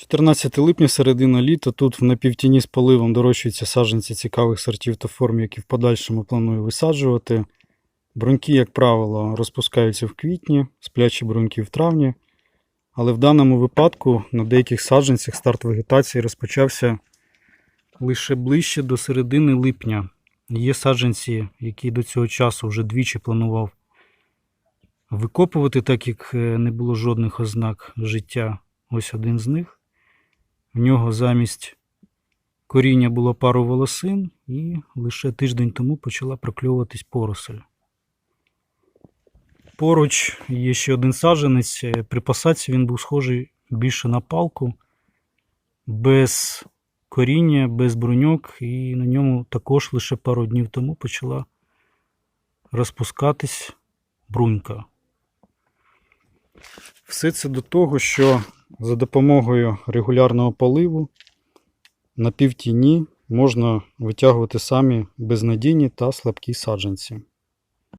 14 липня, середина літа. Тут в напівтіні з поливом дорощуються саджанці цікавих сортів та форм, які в подальшому планую висаджувати. Бруньки, як правило, розпускаються в квітні, сплячі бруньки в травні. Але в даному випадку на деяких саджанцях старт вегетації розпочався лише ближче до середини липня. Є саджанці, які до цього часу вже двічі планував викопувати, так як е, не було жодних ознак життя. Ось один з них. В нього замість коріння було пару волосин, і лише тиждень тому почала прокльовуватись поросель. Поруч є ще один саджанець. При посадці він був схожий більше на палку, без коріння, без бруньок, і на ньому також лише пару днів тому почала розпускатись брунька. Все це до того, що за допомогою регулярного поливу на півтіні можна витягувати самі безнадійні та слабкі саджанці.